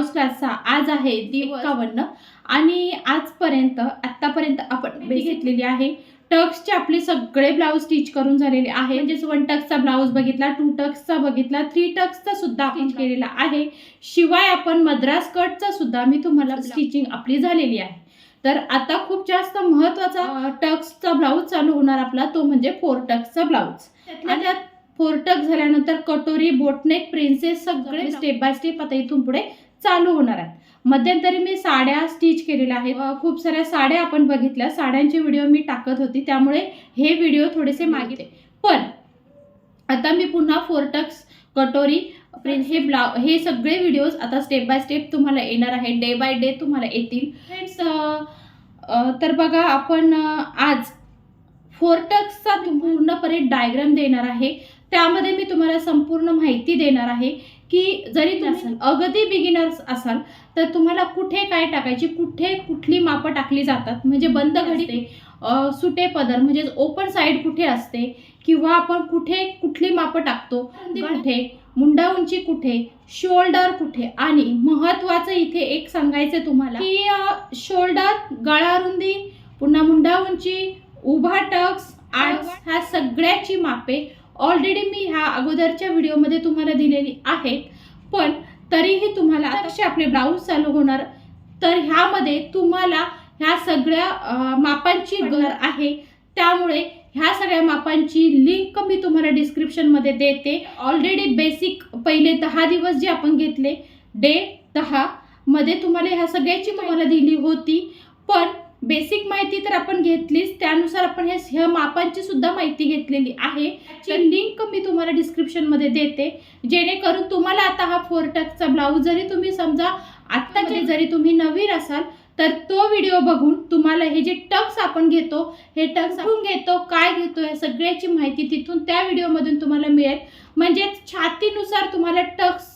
Blouse क्लासचा आज आहे एकावन्न आणि आजपर्यंत आत्तापर्यंत आपण घेतलेली आहे. टक्सचे आपले सगळे ब्लाऊज स्टिच करून झालेले आहे. म्हणजेच वन टक्सचा ब्लाऊज बघितला टू टक्सचा बघितला थ्री टक्सचा सुद्धा स्टिच केलेला आहे. शिवाय आपण मद्रास कटचा सुद्धा मी तुम्हाला स्टिचिंग आपली झालेली आहे. तर आता खूप जास्त महत्त्वाचा टक्सचा ब्लाऊज चालू होणार आपला तो म्हणजे फोर टक्सचा ब्लाऊज. आणि त्यात फोर टक्स झाल्यानंतर कटोरी बोटनेक प्रिन्सेस सगळे स्टेप बाय स्टेप आता इथून पुढे चालू होणार आहेत. मध्यंतरी मी साड्या स्टिच केलेल्या आहे खूप साऱ्या साड्या आपण बघितल्या. साड्यांचे व्हिडिओ मी टाकत होती. त्यामुळे हे व्हिडिओ थोडेसे मागितले पण आता मी पुन्हा फोरटक्स कटोरी प्रिंट हे ब्लाउ हे सगळे व्हिडिओज आता स्टेप बाय स्टेप तुम्हाला येणार आहे डे बाय डे तुम्हाला येतील. फ्रेंड्स तर बघा आपण आज फोरटक्सचा पूर्णपणे डायग्राम देणार आहे. त्यामध्ये मी तुम्हाला संपूर्ण माहिती देणार आहे. की जरी तुम्ही अगदी बिगिनर्स असाल तर तुम्हाला कुठे काय टाकायची कुठे कुठली मापं टाकली जातात? म्हणजे बंद घडी सुटे पदर म्हणजे ओपन साईड कुठे असते? किंवा आपण कुठे कुठली मापं टाकतो? कुठे? मुंडा उंची कुठे? शोल्डर कुठे? आणि महत्वाचं इथे एक सांगायचं तुम्हाला की शोल्डर गळा रुंदी पुन्हा मुंडा उंची उभा टक्स आर्ट्स ह्या सगळ्याची मापे ऑलरेडी मी ह्या अगोदरच्या व्हिडिओमध्ये तुम्हाला दिलेली आहेत पण तरीही तुम्हाला असे आपले ब्लाऊज चालू होणार तर ह्यामध्ये तुम्हाला ह्या सगळ्या मापांची गर आहे. त्यामुळे ह्या सगळ्या मापांची लिंक मी तुम्हाला डिस्क्रिप्शनमध्ये देते. ऑलरेडी बेसिक पहिले दहा दिवस जे आपण घेतले डे दहा मध्ये तुम्हाला ह्या सगळ्याची तुम्हाला दिली होती. पण बेसिक माहिती तर आपण घेतलीच. त्यानुसार आपण हे ह्या मापांची सुद्धा माहिती घेतलेली आहे. तर लिंक मी तुम्हाला डिस्क्रिप्शनमध्ये देते. जेणेकरून तुम्हाला आता हा फोर टक्सचा ब्लाऊज जरी तुम्ही समजा आत्ताचे जरी तुम्ही नवीन असाल तर तो व्हिडिओ बघून तुम्हाला हे जे टक्स आपण घेतो हे टक्स आपण घेतो काय घेतो या सगळ्याची माहिती तिथून त्या व्हिडिओमधून तुम्हाला मिळेल. म्हणजे छातीनुसार तुम्हाला टक्स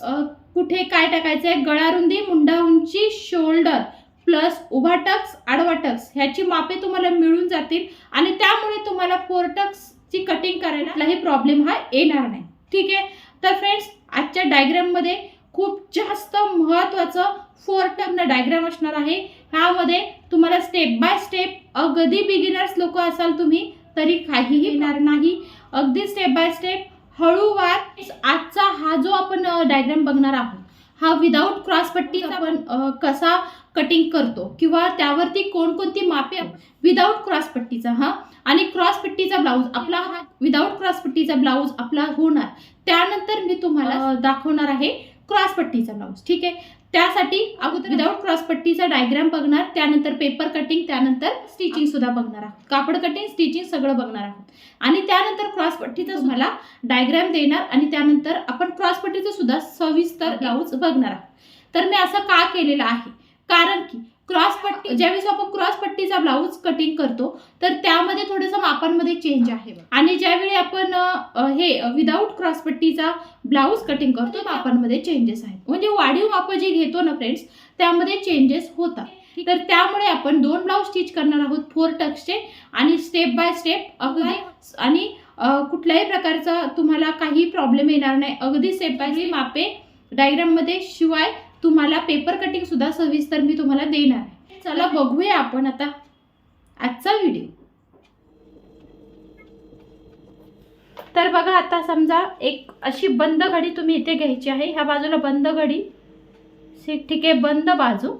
कुठे काय टाकायचं आहे गळारुंदी मुंडा उंची शोल्डर प्लस उभा टक्स आडवा टक्स ह्याची मापे तुम्हाला मिळून जातील आणि त्यामुळे तुम्हाला फोर टक्सची कटिंग करायला कुठलाही प्रॉब्लेम हा येणार नाही. ठीक आहे? तर फ्रेंड्स आजच्या डायग्राममध्ये खूप जास्त महत्त्वाचं फोर टर्न डायग्राम असणार आहे. ह्यामध्ये तुम्हाला स्टेप बाय स्टेप अगदी बिगिनर्स लोक असाल तुम्ही तरी काहीही येणार नाही. अगदी स्टेप बाय स्टेप हळूवार. आजचा हा जो आपण डायग्राम बघणार आहोत हा विदाऊट क्रॉस पट्टी आपण कसा कटिंग करतो? किंवा त्यावरती कोणकोणती मापे विदाऊट क्रॉस पट्टीचा हा? आणि क्रॉस पट्टीचा ब्लाऊज आपला हा विदाऊट क्रॉस पट्टीचा ब्लाऊज आपला होणार. त्यानंतर मी तुम्हाला दाखवणार आहे क्रॉस पट्टीचा ब्लाऊज ठीक आहे? त्यासाठी अगोदर विदाऊट क्रॉस पट्टीचा डायग्राम बघणार त्यानंतर पेपर कटिंग त्यानंतर स्टिचिंग सुद्धा बघणार आहोत. कापड कटिंग स्टिचिंग सगळं बघणार आहोत. आणि त्यानंतर क्रॉस पट्टीचा तुम्हाला डायग्राम देणार आणि त्यानंतर आपण क्रॉस पट्टीचं सुद्धा सविस्तर ब्लाऊज बघणार आहोत. तर मी असं का केलेलं आहे? कारण की क्रॉस पट्टी ज्यावेळेस आपण क्रॉस पट्टीचा ब्लाऊज कटिंग करतो तर त्यामध्ये थोडंसं मापांमध्ये चेंज आहे आणि ज्यावेळी आपण हे विदाऊट क्रॉस पट्टीचा ब्लाऊज कटिंग करतो मापांमध्ये चेंजेस आहेत. म्हणजे वाढीव मापं जे घेतो ना फ्रेंड्स त्यामध्ये चेंजेस होतात. तर त्यामुळे आपण दोन ब्लाऊज स्टिच करणार आहोत फोर टक्सचे आणि स्टेप बाय स्टेप अगदी आणि कुठल्याही प्रकारचा तुम्हाला काही प्रॉब्लेम येणार नाही. अगदी स्टेप बाय स्टेप मापे डायग्राममध्ये शिवाय तुम्हाला पेपर कटिंग सुद्धा सविस्तर मी तुम्हाला देणार आहे. चला बघूया आपण आता आजचा व्हिडिओ तर बघा आता समजा एक अशी बंद घडी तुम्ही इथे घ्यायची आहे. ह्या बाजूला बंद घडी. सी- ठीक आहे बंद बाजू.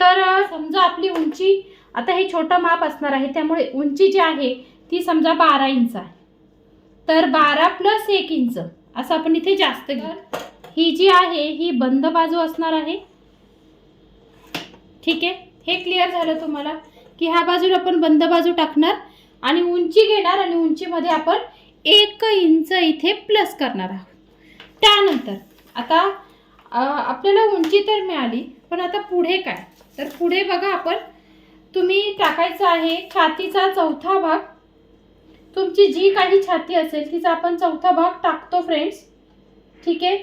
तर समजा आपली उंची आता हे छोटं माप असणार आहे. त्यामुळे उंची जी आहे ती समजा बारा इंच आहे. तर बारा प्लस एक इंच. असं आपण इथे जास्त घेऊ. ही जी आहे ही बंद बाजू असणार आहे. ठीक आहे? हे क्लिअर झालं तुम्हाला? की ह्या बाजूला आपण बंद बाजू टाकणार आणि उंची घेणार आणि उंचीमध्ये आपण एक इंच इथे प्लस करणार आहोत. त्यानंतर आता आपल्याला उंची तर मिळाली पण आता पुढे काय? तर पुढे बघा आपण तुम्ही टाकायचं आहे छातीचा चौथा भाग. तुमची जी काही छाती असेल तिचा आपण चौथा भाग टाकतो फ्रेंड्स ठीक आहे?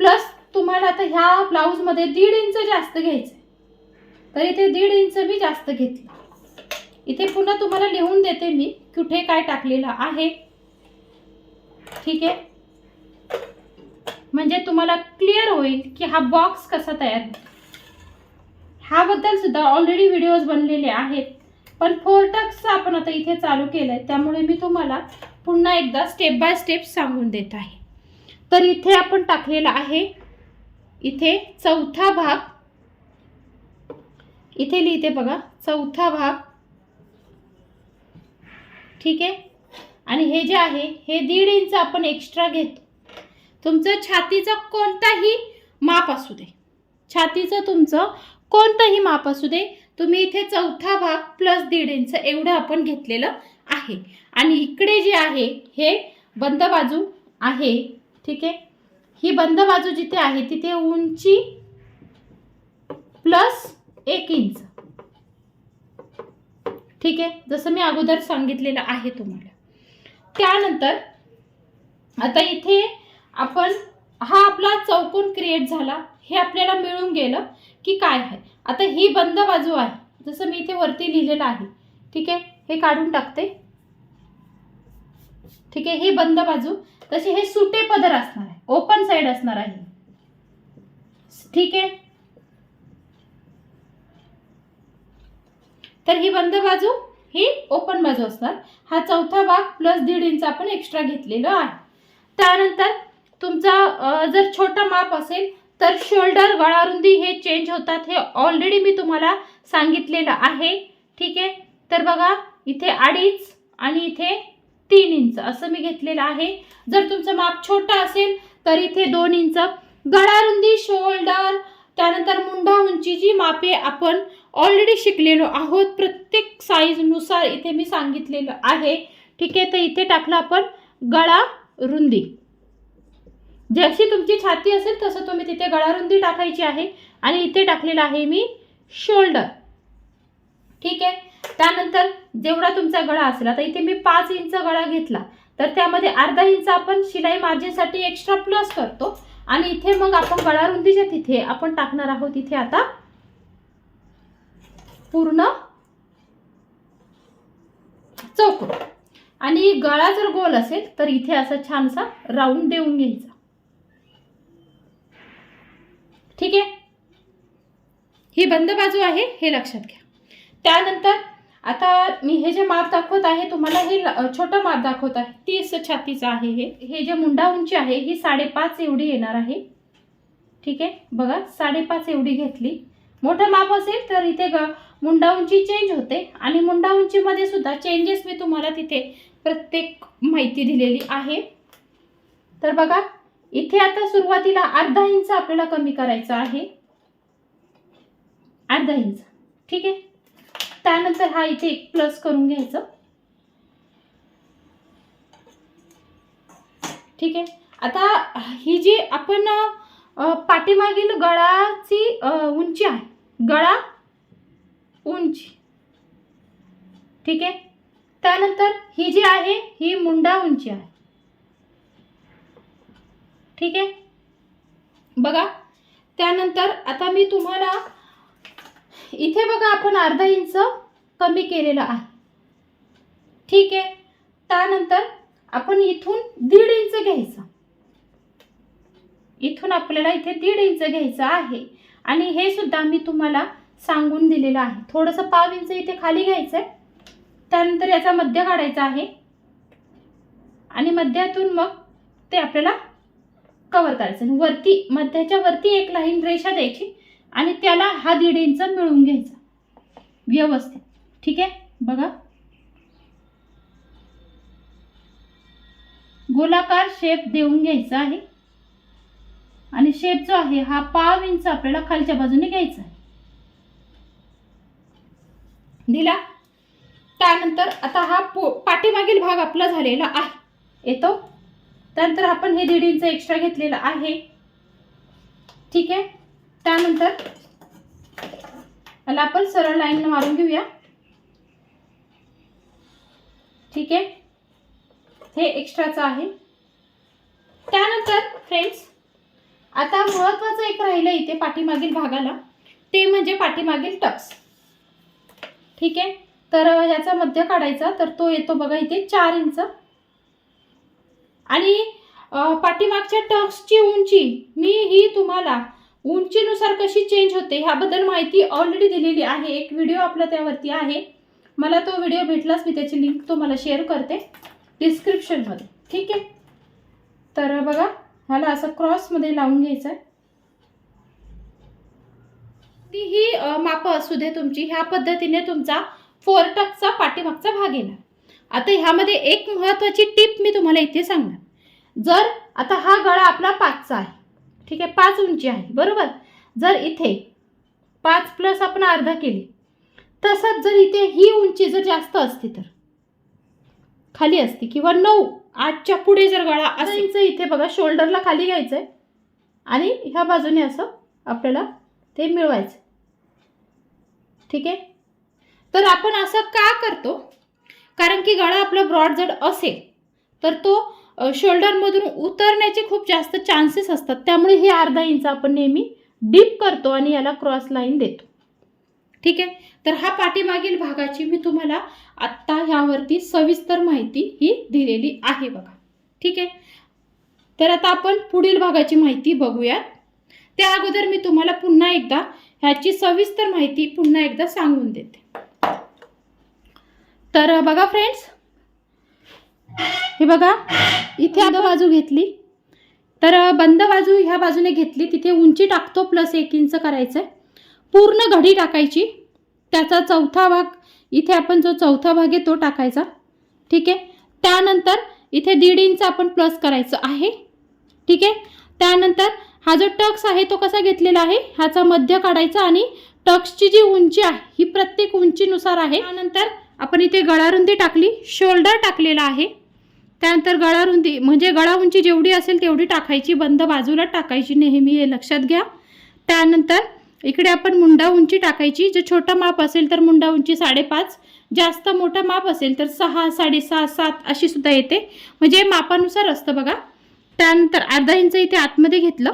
प्लस तुम्हाला आता ह्या ब्लाऊजमध्ये दीड इंच जास्त घ्यायचं तर इथे दीड इंच मी जास्त घेतलं. इथे पुन्हा तुम्हाला लिहून देते मी कुठे काय टाकलेलं आहे. ठीक आहे? म्हणजे तुम्हाला क्लिअर होईल की हा बॉक्स कसा तयार होतो. ह्याबद्दल सुद्धा ऑलरेडी व्हिडिओज बनलेले आहेत. पण फोर टक्स आपण आता इथे चालू केलं आहे त्यामुळे मी तुम्हाला पुन्हा एकदा स्टेप बाय स्टेप सांगून देत आहे. तर इथे आपण टाकलेला आहे. इथे चौथा भाग. इथे लिहिते बघा चौथा भाग. ठीक आहे? आणि हे जे आहे हे दीड इंच आपण एक्स्ट्रा घेतो. तुमचं छातीचा कोणताही माप असू दे. छातीचं तुमचं कोणतंही माप असू दे. तुम्ही इथे चौथा भाग प्लस दीड इंच एवढं आपण घेतलेलं आहे. आणि इकडे जे आहे हे बंद बाजू आहे. ठीक आहे? ही बंद बाजू जिथे आहे तिथे उंची प्लस एक इंच ठीक आहे? जसं मी अगोदर सांगितलेलं आहे तुम्हाला. त्यानंतर आता इथे आपण हा आपला चौकोन क्रिएट झाला. हे आपल्याला मिळून गेलं की काय आहे? आता ही बंद बाजू आहे. जसं मी इथे वरती लिहिलेलं आहे. ठीक आहे? हे काढून टाकते. ठीक आहे? ही बंद बाजू. तशी हे सुटे पदर असणार आहे. ओपन साईड असणार आहे ठीक आहे? तर ही बंद बाजू ही ओपन बाजू असणार. हा चौथा भाग प्लस दीड इंच आपण एक्स्ट्रा घेतलेला आहे. त्यानंतर तुमचा जर छोटा माप असेल तर शोल्डर गळारुंदी हे चेंज होतात हे ऑलरेडी मी तुम्हाला सांगितलेलं आहे. ठीक आहे? तर बघा इथे अडीच आणि इथे तीन इंच. असं मी घेतलेलं आहे. जर तुमचं माप छोटं असेल तर इथे दोन इंच. गळारुंदी शोल्डर त्यानंतर मुंडा उंची जी मापे आपण ऑलरेडी शिकलेलो आहोत. प्रत्येक साईजनुसार इथे मी सांगितलेलं आहे. ठीक आहे तर इथे टाकलं आपण गळा रुंदी. जशी तुमची छाती असेल तसं तुम्ही तिथे गळारुंदी टाकायची आहे. आणि इथे टाकलेलं आहे मी शोल्डर. ठीक आहे? त्यानंतर जेवढा तुमचा गळा असला तर इथे मी पाच इंच गळा घेतला. तर त्यामध्ये अर्धा इंच आपण शिलाई मार्जिनसाठी एक्स्ट्रा प्लस करतो. आणि इथे मग आपण गळा रुंदीच्या तिथे आपण टाकणार आहोत. इथे आता पूर्ण चौकोन. आणि गळा जर गोल असेल तर इथे असा छानसा राऊंड देऊन घ्यायचा. ठीक आहे? ही बंद बाजू आहे हे लक्षात घ्या. त्यानंतर आता मी हे जे माप दाखवत आहे तुम्हाला हे ल- छोटं माप दाखवत आहे. तीस छातीचं आहे हे. हे जे मुंडा उंची आहे ही साडेपाच एवढी येणार आहे. ठीक आहे? बघा साडेपाच एवढी घेतली. मोठं माप असेल तर इथे ग मुंडा उंची चेंज होते. आणि मुंडा उंचीमध्ये सुद्धा चेंजेस मी तुम्हाला तिथे प्रत्येक माहिती दिलेली आहे. तर बघा इथे आता सुरुवातीला अर्धा इंच आपल्याला कमी करायचं आहे. अर्धा इंच. ठीक आहे? त्यानंतर हा इथे एक प्लस करून घ्यायचं. ठीक आहे? आता ही जी आपण पाठीमागील गळाची उंची आहे. गळा उंची. ठीक आहे? त्यानंतर ही जी आहे ही मुंडा उंची आहे. ठीक आहे? बघा. त्यानंतर आता मी तुम्हाला इथे बघा आपण अर्धा इंच कमी केलेलं आहे. ठीक आहे? त्यानंतर आपण इथून दीड इंच घ्यायचं. इथून आपल्याला इथे दीड इंच घ्यायचं आहे. आणि हे सुद्धा मी तुम्हाला सांगून दिलेलं आहे. थोडंसं पाव इंच इथे खाली घ्यायचं आहे त्यानंतर याचा मध्य काढायचा आहे. आणि मध्यातून मग ते आपल्याला कवर करायचं. वरती मध्याच्या वरती एक लाईन रेषा द्यायची. आणि त्याला हा दीड इंच मिळून घ्यायचा. व्यवस्थित. ठीक आहे? बघा. गोलाकार शेप देऊन घ्यायचा आहे. आणि शेप जो आहे हा पाव इंच आपल्याला खालच्या बाजूने घ्यायचा आहे. दिला? त्यानंतर आता हा पो पाठीमागील भाग आपला झालेला आहे. येतो? त्यानंतर आपण हे दीड इंच एक्स्ट्रा घेतलेलं आहे. ठीक आहे? त्यानंतर याला आपण सरळ लाईन मारून घेऊया. ठीक आहे? हे एक्स्ट्राचं आहे. त्यानंतर फ्रेंड्स आता महत्त्वाचं एक राहिलं इथे पाठीमागील भागाला. ते म्हणजे पाठीमागील टक्स ठीक आहे? तर याचा मध्य काढायचा. तर तो येतो बघा इथे चार इंच आणि पाठीमागच्या टक्सची उंची मी ही तुम्हाला उंचीनुसार कशी चेंज होते ह्याबद्दल माहिती ऑलरेडी दिलेली आहे. एक व्हिडिओ आपला त्यावरती आहे. मला तो व्हिडिओ भेटलाच मी त्याची लिंक तुम्हाला शेअर करते डिस्क्रिप्शनमध्ये ठीक आहे? तर बघा ह्याला असं क्रॉसमध्ये लावून घ्यायचं आहे ती ही मापं असू दे तुमची ह्या पद्धतीने तुमचा फोर टकचा पाठीमागचा भाग येणार. आता ह्यामध्ये एक महत्त्वाची टीप मी तुम्हाला इथे सांगणार. जर आता हा गळा आपला पाचचा आहे ठीक आहे? पाच उंची आहे. बरोबर? जर इथे पाच प्लस आपण अर्धा केली. तसंच जर इथे ही उंची जर जास्त असती तर? खाली असती किंवा नऊ आठच्या पुढे जर गळा असायचं इथे बघा शोल्डरला खाली घ्यायचं आहे आणि ह्या बाजूने असं आपल्याला ते मिळवायचं ठीक आहे? तर आपण असं का करतो? कारण की गळा आपला ब्रॉड जर असेल तर तो शोल्डरमधून उतरण्याचे खूप जास्त चान्सेस असतात. त्यामुळे हे अर्धा इंच आपण नेहमी डीप करतो आणि याला क्रॉस लाईन देतो. ठीक आहे? तर हा पाठीमागील भागाची मी तुम्हाला आत्ता ह्यावरती सविस्तर माहिती ही दिलेली आहे बघा. ठीक आहे? तर आता आपण पुढील भागाची माहिती बघूयात. त्या अगोदर मी तुम्हाला पुन्हा एकदा ह्याची सविस्तर माहिती पुन्हा एकदा सांगून देते. तर बघा फ्रेंड्स हे बघा इथे आता बाजू घेतली. तर बंद बाजू ह्या बाजूने घेतली. तिथे उंची टाकतो प्लस एक इंच करायचं आहे पूर्ण घडी टाकायची. त्याचा चौथा भाग इथे आपण जो चौथा भाग आहे तो टाकायचा. ठीक आहे? त्यानंतर इथे दीड इंच आपण प्लस करायचं आहे. ठीक आहे? त्यानंतर हा जो टक्स आहे तो कसा घेतलेला आहे? ह्याचा मध्य काढायचा आणि टक्सची जी उंची आहे ही प्रत्येक उंचीनुसार आहे. त्यानंतर आपण इथे गळारुंदी टाकली. शोल्डर टाकलेला आहे. त्यानंतर गळारुंदी म्हणजे गळा उंची जेवढी असेल तेवढी टाकायची बंद बाजूला टाकायची नेहमी हे लक्षात घ्या. त्यानंतर इकडे आपण मुंडा उंची टाकायची जे छोटं माप असेल तर मुंडा उंची साडेपाच जास्त मोठं माप असेल तर सहा साडेसहा सात अशी सुद्धा येते. म्हणजे मापानुसार असतं बघा. त्यानंतर अर्धा इंच इथे आतमध्ये घेतलं.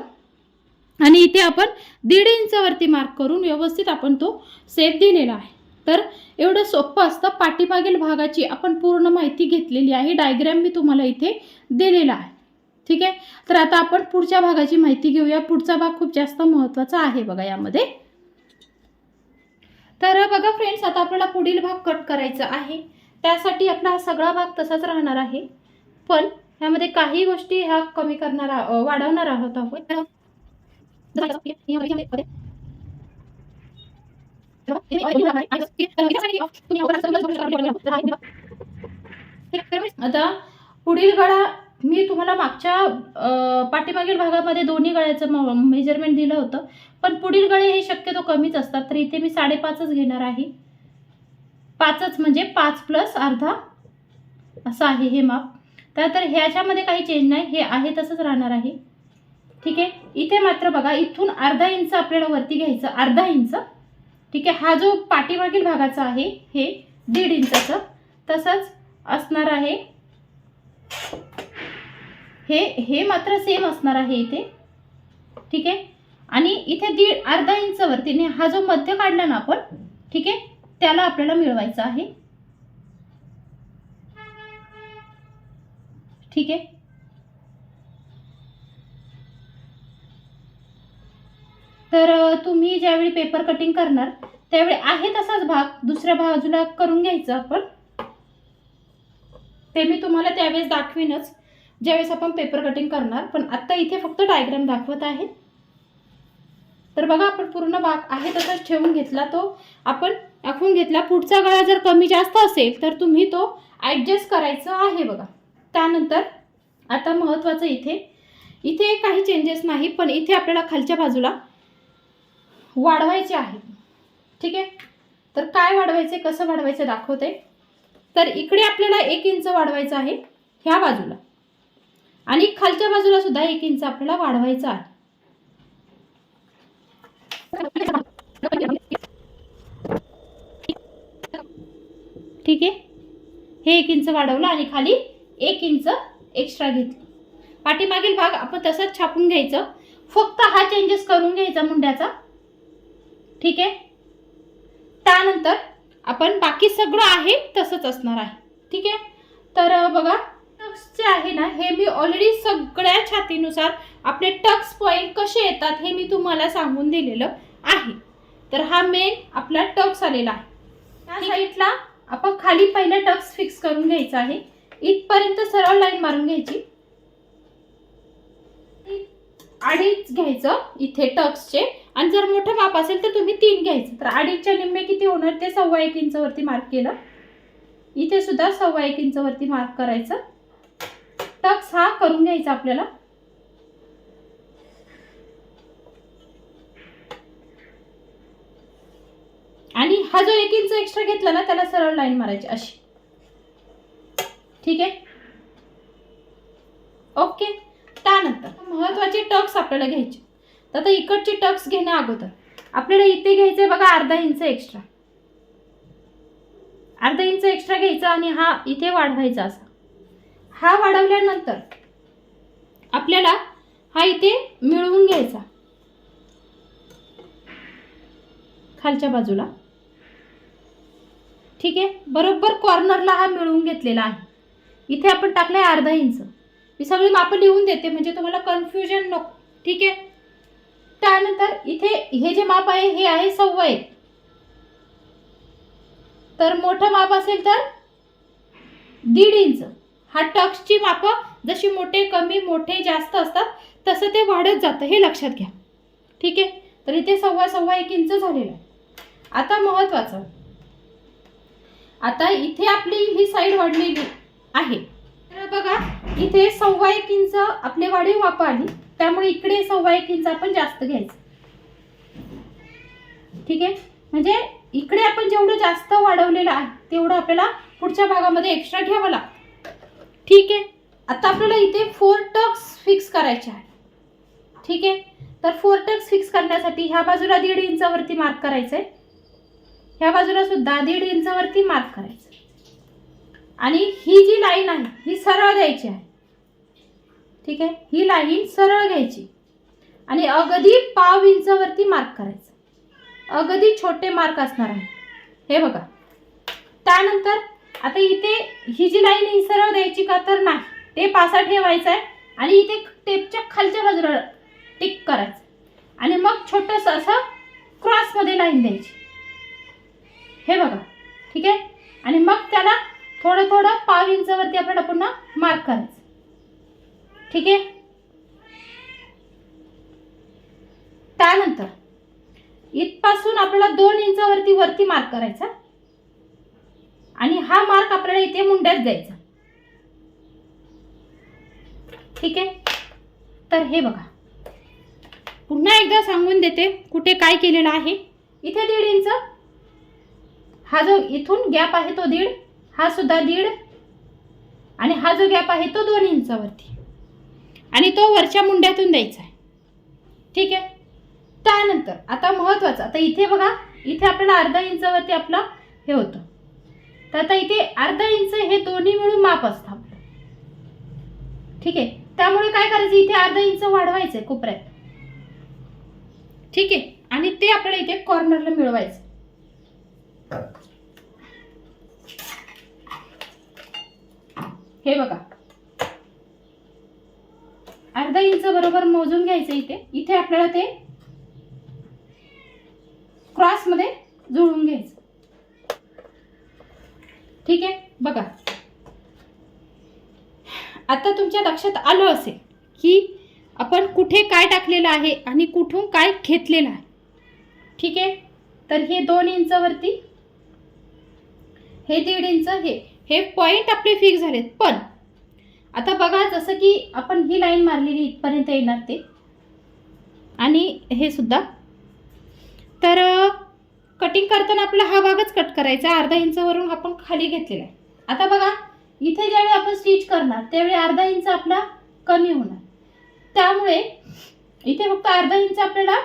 आणि इथे आपण दीड इंचवरती मार्क करून व्यवस्थित आपण तो सेफ दिलेला आहे. तर एवढं सोपं असतं. पाठीमागील भागाची आपण पूर्ण माहिती घेतलेली आहे. डायग्रॅम मी तुम्हाला इथे दिलेला आहे. ठीक आहे? तर आता आपण पुढच्या भागाची माहिती घेऊया. पुढचा भाग खूप जास्त महत्त्वाचा आहे बघा यामध्ये. तर बघा फ्रेंड्स आता आपल्याला पुढील भाग कट करायचा आहे. त्यासाठी आपला हा सगळा भाग तसाच राहणार आहे. पण ह्यामध्ये काही गोष्टी ह्या कमी करणार वाढवणार आहोत आपण आता पुढील गळा मी तुम्हाला मागच्या पाठीमागील भागामध्ये दोन्ही गळ्याचं मेजरमेंट दिलं होतं. पण पुढील गळे हे शक्यतो कमीच असतात तर इथे मी साडेपाचच घेणार आहे. पाचच म्हणजे पाच प्लस अर्धा असं आहे हे माप. तर ह्याच्यामध्ये काही चेंज नाही हे आहे तसंच राहणार आहे. ठीक आहे? इथे मात्र बघा इथून अर्धा इंच आपल्याला वरती घ्यायचं अर्धा इंच ठीक आहे? हा जो पाठीमागील भागाचा आहे हे दीड इंचाचं. तसंच असणार आहे हे हे मात्र सेम असणार आहे इथे. ठीक आहे? आणि इथे दीड अर्धा इंचवरतीने हा जो मध्य काढला ना आपण ठीक आहे? त्याला आपल्याला मिळवायचा आहे. ठीक आहे? तर तुम्ही ज्यावेळी पेपर कटिंग करणार त्यावेळी आहे तसाच भाग दुसऱ्या बाजूला करून घ्यायचं आपण. ते मी तुम्हाला त्यावेळेस दाखवीनच. ज्यावेळेस आपण पेपर कटिंग करणार पण आत्ता इथे फक्त डायग्राम दाखवत आहे. तर बघा आपण पूर्ण भाग आहे तसाच ठेवून घेतला तो. आपण दाखवून घेतला पुढचा गळा जर कमी जास्त असेल तर तुम्ही तो ॲडजस्ट करायचा आहे बघा. त्यानंतर आता महत्त्वाचं इथे. इथे काही चेंजेस नाही पण इथे आपल्याला खालच्या बाजूला वाढवायचे आहे. ठीक आहे? तर काय वाढवायचे? कसं वाढवायचं दाखवते. तर इकडे आपल्याला एक इंच वाढवायचं आहे ह्या बाजूला. आणि खालच्या बाजूला सुद्धा एक इंच आपल्याला वाढवायचा आहे. ठीक आहे? हे एक इंच वाढवलं आणि खाली एक इंच एक्स्ट्रा घेतली. पाठीमागील भाग आपण तसंच छापून घ्यायचं. फक्त हा चेंजेस करून घ्यायचा मुंड्याचा. ठीक आहे? त्यानंतर आपण बाकी सगळं आहे तसंच असणार आहे. ठीक आहे? तर बघा टक्सचे आहे ना हे मी ऑलरेडी सगळ्या छातीनुसार आपले टक्स पॉईंट कसे येतात हे मी तुम्हाला सांगून दिलेलं आहे. तर हा मेन आपला टक्स आलेला आहे. त्या साईडला आपण खाली पहिला टक्स फिक्स करून घ्यायचा आहे. इथपर्यंत सरळ लाईन मारून घ्यायची. अडीच घ्यायचं इथे टक्सचे. आणि जर मोठं माप असेल तर तुम्ही तीन घ्यायचं. तर अडीचच्या निम्मे किती होणार? ते सव्वा एक इंचवरती मार्क केलं. इथे सुद्धा सव्वा एक इंचवरती मार्क करायचं. टक्स हा करून घ्यायचा आपल्याला. आणि हा जो एक इंच एक्स्ट्रा घेतला ना त्याला सरळ लाईन मारायची अशी. ठीक आहे? ओके. त्यानंतर महत्त्वाचे टक्स आपल्याला घ्यायचे. तर आता इकडचे टक्स घेण्या अगोदर. आपल्याला इथे घ्यायचे बघा अर्धा इंच एक्स्ट्रा अर्धा इंच एक्स्ट्रा घ्यायचा आणि हा इथे वाढवायचा असा. हा वाढवल्यानंतर आपल्याला हा इथे मिळवून घ्यायचा. खालच्या बाजूला. ठीक आहे? बरोबर कॉर्नरला हा मिळवून घेतलेला आहे. इथे आपण टाकलाय अर्धा इंच. मी सगळी मापं लिहून देते म्हणजे तुम्हाला कन्फ्युजन नको. ठीक आहे? त्यानंतर इथे हे जे माप आहे हे आहे सव्वा एक. तर मोठं माप असेल तर दीड इंच. हा टक्सची मापं जशी मोठे कमी मोठे जास्त असतात तसं ते वाढत जातं हे लक्षात घ्या. ठीक आहे? तर इथे सव्वा सव्वा एक इंच झालेलं आहे. आता महत्त्वाचं आता इथे आपली ही साईड वाढलेली आहे. तर बघा इथे सव्वा एक इंच आपले वाढीव वापर आली त्यामुळे इकडे सव्वा एक इंच आपण जास्त घ्यायचं. ठीक आहे? म्हणजे इकडे आपण जेवढं जास्त वाढवलेलं आहे तेवढं आपल्याला पुढच्या भागामध्ये एक्स्ट्रा घ्यावं लागतं. ठीक आहे? आता आपल्याला इथे फोर टक्स फिक्स करायचे आहे ठीक आहे? तर फोर टक्स फिक्स करण्यासाठी ह्या बाजूला दीड इंचावरती मार्क करायचं आहे ह्या बाजूला सुद्धा दीड इंचावरती मार्क करायचं आणि ही जी लाईन आहे ही सरळ द्यायची आहे. ठीक आहे? ही लाईन सरळ घ्यायची. आणि अगदी पाव इंचावरती मार्क करायचं. अगदी छोटे मार्क असणार आहे. हे बघा. त्यानंतर आता इथे ही जी लाईन ही सरळ द्यायची का तर नाही. टेप असा ठेवायचा आहे आणि इथे टेपच्या खालच्या बाजूला टिक करायचं. आणि मग छोटंसं असं क्रॉसमध्ये लाईन द्यायची. हे बघा. ठीक आहे? आणि मग त्याला थोडं थोडं पाव इंचावरती आपल्याला पुन्हा मार्क करायचं. ठीक आहे? त्यानंतर इथपासून आपल्याला दोन इंचावरती वरती मार्क करायचा. आणि हा मार्क आपल्याला इथे मुंड्यात द्यायचा. ठीक आहे? तर हे बघा. पुन्हा एकदा सांगून देते कुठे काय केलेलं आहे. इथे दीड इंच. हा जो इथून गॅप आहे तो दीड हा सुद्धा दीड. आणि हा जो गॅप आहे तो दोन इंचावरती. आणि तो वरच्या मुंड्यातून द्यायचा आहे. ठीक आहे? त्यानंतर आता महत्त्वाचं आता इथे बघा इथे आपल्याला अर्धा इंचावरती आपलं हे होतं. तर आता इथे अर्धा इंच हे दोन्ही मिळून माप असतं आपलं. ठीक आहे? त्यामुळे काय करायचं? इथे अर्धा इंच वाढवायचं आहे कोपऱ्यात. ठीक आहे? आणि ते आपल्याला इथे कॉर्नरला मिळवायचं. हे बघा. अर्धा इंच बरोबर मोजून घ्यायचं इथे. इथे आपल्याला ते क्रॉसमध्ये जुळून घ्यायचं. ठीक आहे? बघा. आता तुमच्या लक्षात आलं असेल की आपण कुठे काय टाकलेलं आहे आणि कुठून काय घेतलेलं आहे. ठीक आहे? तर हे दोन इंचावरती हे दीड इंच हे हे पॉईंट आपले फिक्स झालेत. पण आता बघा जसं की आपण ही लाईन मारलेली इथपर्यंत येणार ते. आणि हे सुद्धा. तर कटिंग करताना आपला हा भागच कट करायचा. अर्धा इंचावरून आपण खाली घेतलेला आहे. आता बघा इथे ज्यावेळी आपण स्टिच करणार त्यावेळी अर्धा इंच आपला कमी होणार. त्यामुळे इथे फक्त अर्धा इंच आपल्याला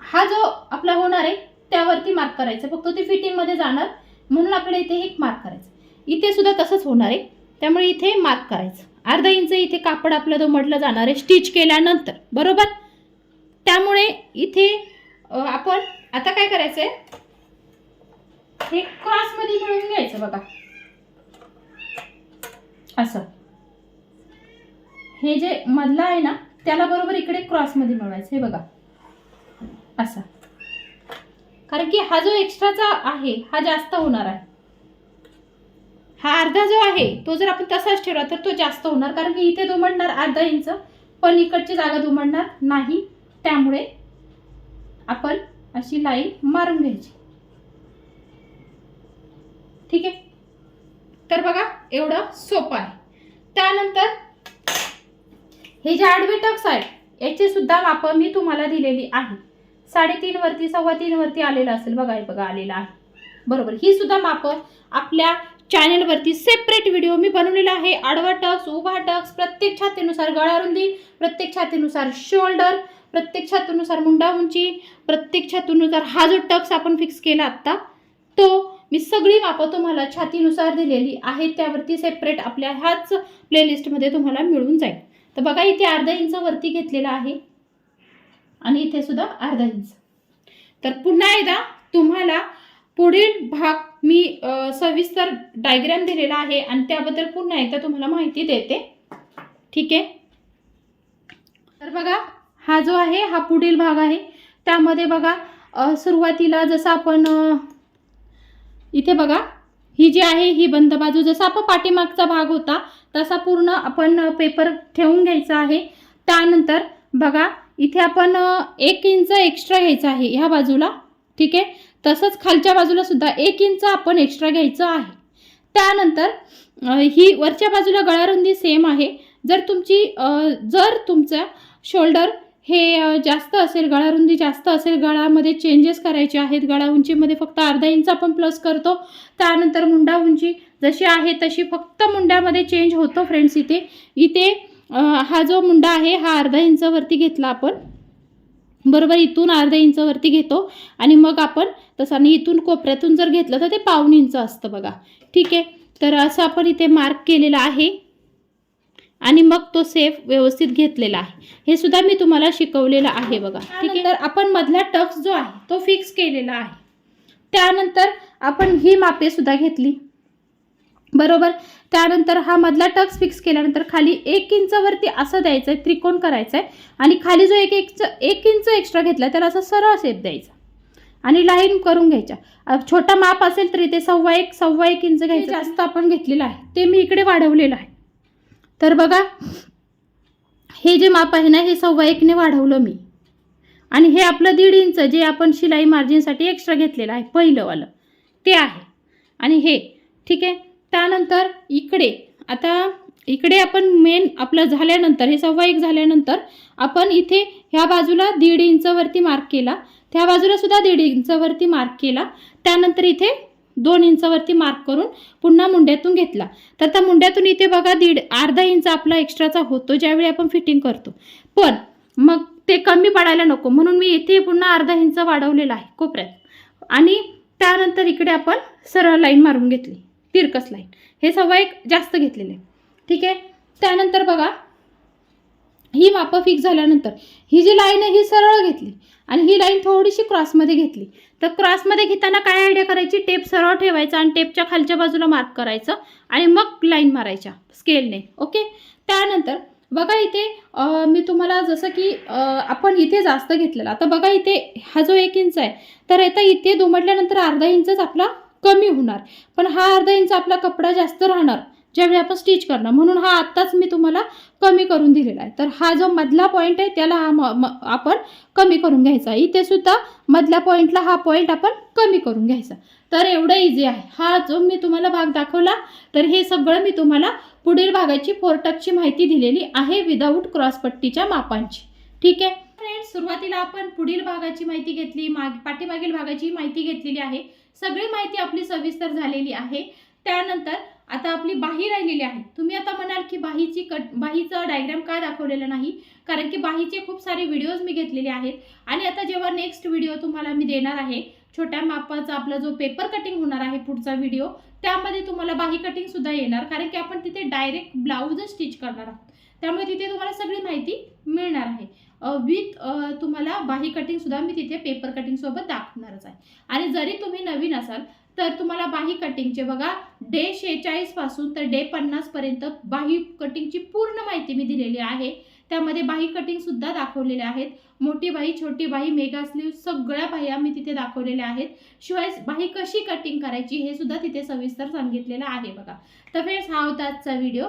हा जो आपला होणार आहे त्यावरती मार्क करायचं. फक्त ते फिटिंगमध्ये जाणार. म्हणून आपल्याला इथे एक मार्क करायचं. इथे सुद्धा तसंच होणार आहे. त्यामुळे इथे मार्क करायचं. अर्धा इंच इथे कापड आपलं तो म्हटलं जाणार आहे स्टिच केल्यानंतर. बरोबर? त्यामुळे इथे आपण आता काय करायचं आहे हे क्रॉसमध्ये मिळून घ्यायचं बघा. असं. हे जे मधलं आहे ना त्याला बरोबर इकडे क्रॉसमध्ये मिळवायचं. हे बघा. असं. कारण की हा जो एक्स्ट्राचा आहे हा जास्त होणार आहे. हा अर्धा जो आहे तो जर आपण तसाच ठेवला तर तो जास्त होणार. कारण की इथे दुमडणार अर्धा इंच पण इकडची जागा दुमडणार नाही. त्यामुळे आपण अशी लाईन मारून घ्यायची. ठीक आहे? तर बघा एवढं सोपं आहे. त्यानंतर हे जे आडवे टक्स आहेत याची सुद्धा मापं मी तुम्हाला दिलेली आहे. साडेतीन वरती सव्वा तीन वरती आलेलं असेल बघा बघा आलेलं आहे. बरोबर ही सुद्धा मापं आपल्या चॅनेलवरती सेपरेट व्हिडिओ मी बनवलेला आहे. आडवा टक्स उभा टक्स प्रत्येक छातीनुसार गळारुंदी प्रत्येक छातीनुसार शोल्डर प्रत्येक छातीनुसार मुंडा उंची प्रत्येक छातीनुसार हा जो टक्स आपण फिक्स केला आत्ता तो मी सगळी मापं तुम्हाला छातीनुसार दिलेली आहे त्यावरती सेपरेट आपल्या ह्याच प्लेलिस्टमध्ये तुम्हाला मिळून जाईल. तर बघा इथे अर्धा इंच वरती घेतलेला आहे. आणि इथे सुद्धा अर्धा इंच. तर पुन्हा एकदा तुम्हाला पुढील भाग मी सविस्तर डायग्राम दिलेला आहे आणि त्याबद्दल पुन्हा एकदा तुम्हाला माहिती देते. ठीक आहे? तर बघा हा जो आहे हा पुढील भाग आहे. त्यामध्ये बघा सुरुवातीला जसं आपण इथे बघा ही जी आहे ही बंद बाजू जसा आपण पाठीमागचा भाग होता तसा पूर्ण आपण पेपर ठेवून घ्यायचा आहे. त्यानंतर बघा इथे आपण एक इंच एक्स्ट्रा घ्यायचा आहे ह्या बाजूला. ठीक आहे? तसंच खालच्या बाजूला सुद्धा एक इंच आपण एक्स्ट्रा घ्यायचं आहे. त्यानंतर ही वरच्या बाजूला गळारुंदी सेम आहे. जर तुमची जर तुमचं शोल्डर हे जास्त असेल गळारुंदी जास्त असेल गळामध्ये चेंजेस करायचे आहेत गळा उंचीमध्ये फक्त अर्धा इंच आपण प्लस करतो त्यानंतर मुंडा उंची जशी आहे तशी फक्त मुंड्यामध्ये चेंज होतो फ्रेंड्स इथे. इथे हा जो मुंडा आहे हा अर्धा इंचवरती घेतला आपण. बरोबर इथून अर्धा इंचवरती घेतो आणि मग आपण तसं आणि इथून कोपऱ्यातून जर घेतलं तर ते पाऊन इंच असतं बघा. ठीक आहे? तर असं आपण इथे मार्क केलेला आहे आणि मग तो सेफ व्यवस्थित घेतलेला आहे. हे सुद्धा मी तुम्हाला शिकवलेलं आहे बघा. ठीक आहे? तर आपण मधला टक्स जो आहे तो फिक्स केलेला आहे. त्यानंतर आपण ही मापे सुद्धा घेतली. बरोबर? त्यानंतर हा मधला टक्स फिक्स केल्यानंतर खाली एक इंचावरती असं द्यायचं आहे त्रिकोण करायचं आहे आणि खाली जो एक एक एक इंच एक्स्ट्रा घेतला त्याला असं सरळ शेप द्यायचा आणि लाईन करून घ्यायच्या. छोटा माप असेल तरी ते सव्वा एक सव्वा एक इंच घ्यायचं. जास्त आपण घेतलेलं आहे. ते मी इकडे वाढवलेलं आहे. तर बघा हे जे माप आहे ना हे सव्वा एकने वाढवलं मी. आणि हे आपलं दीड इंच जे आपण शिलाई मार्जिनसाठी एक्स्ट्रा घेतलेलं आहे पहिलंवालं ते आहे. आणि हे ठीक आहे? त्यानंतर इकडे आता इकडे आपण मेन आपलं झाल्यानंतर हे सव्वा एक झाल्यानंतर आपण इथे ह्या बाजूला दीड इंचवरती मार्क केला. त्या बाजूला सुद्धा दीड इंचवरती मार्क केला. त्यानंतर इथे दोन इंचावरती मार्क करून पुन्हा मुंड्यातून घेतला. तर त्या मुंड्यातून इथे बघा दीड अर्धा इंच आपला एक्स्ट्राचा होतो ज्यावेळी आपण फिटिंग करतो. पण मग ते कमी पडायला नको. म्हणून मी इथे पुन्हा अर्धा इंच वाढवलेला आहे कोपऱ्यात. आणि त्यानंतर इकडे आपण सरळ लाईन मारून घेतली. तिरकस लाईन हे सव्वा एक जास्त घेतलेले. ठीक आहे? त्यानंतर बघा ही मापं फिक्स झाल्यानंतर ही जी लाईन आहे ही सरळ घेतली आणि ही लाईन थोडीशी क्रॉसमध्ये घेतली. तर क्रॉसमध्ये घेताना काय आयडिया करायची? टेप सरळ ठेवायचा आणि टेपच्या खालच्या बाजूला मार्क करायचं आणि मग लाईन मारायच्या स्केलने ओके त्यानंतर बघा इथे मी तुम्हाला जसं की आपण इथे जास्त घेतलेला. आता बघा इथे हा जो एक इंच आहे तर आता इथे दुमडल्यानंतर अर्धा इंचच आपला कमी होणार. पण हा अर्धा इंच आपला कपडा जास्त राहणार ज्यावेळी आपण स्टिच करणार. म्हणून हा आत्ताच मी तुम्हाला कमी करून दिलेला आहे. तर हा जो मधला पॉईंट आहे त्याला हा म- आपण कमी करून घ्यायचा इथे सुद्धा मधल्या पॉईंटला हा पॉईंट आपण कमी करून घ्यायचा. तर एवढं इझी आहे. हा जो मी तुम्हाला भाग दाखवला तर हे सगळं मी तुम्हाला पुढील भागाची फोरटकची माहिती दिलेली आहे विदाऊट क्रॉसपट्टीच्या मापांची. ठीक आहे? फ्रेंड्स सुरुवातीला आपण पुढील भागाची माहिती घेतली माग पाठीमागील भागाची माहिती घेतलेली आहे. सगळी माहिती आपली सविस्तर झालेली आहे. त्यानंतर आता आपली बाही राहिलेली आहे. तुम्ही आता म्हणाल की बाहीची कट बाहीचं डायग्राम का दाखवलेलं नाही? कारण की बाहीचे खूप सारे व्हिडिओज मी घेतलेले आहेत. आणि आता जेव्हा नेक्स्ट व्हिडिओ तुम्हाला मी देणार आहे छोट्या मापाचा आपला जो पेपर कटिंग होणार आहे पुढचा व्हिडिओ त्यामध्ये तुम्हाला बाही कटिंग सुद्धा येणार. कारण की आपण तिथे डायरेक्ट ब्लाऊजच स्टिच करणार आहोत. त्यामुळे तिथे तुम्हाला सगळी माहिती मिळणार आहे. विथ तुम्हाला बाही कटिंगसुद्धा मी तिथे पेपर कटिंगसोबत दाखवणारच आहे. आणि जरी तुम्ही नवीन असाल तर तुम्हाला बाही कटिंगचे बघा डे शेहेचाळीसपासून तर डे पन्नासपर्यंत बाही कटिंगची पूर्ण माहिती मी दिलेली आहे. त्यामध्ये बाही कटिंगसुद्धा दाखवलेल्या दाखवलेले आहेत. मोठी बाही छोटी बाही मेगा स्लीव सगळ्या बाह्या मी तिथे दाखवलेल्या आहेत. शिवाय बाही कशी कटिंग करायची हे सुद्धा तिथे सविस्तर सांगितलेलं आहे बघा. तर फ्रेंड्स हा होता आजचा व्हिडिओ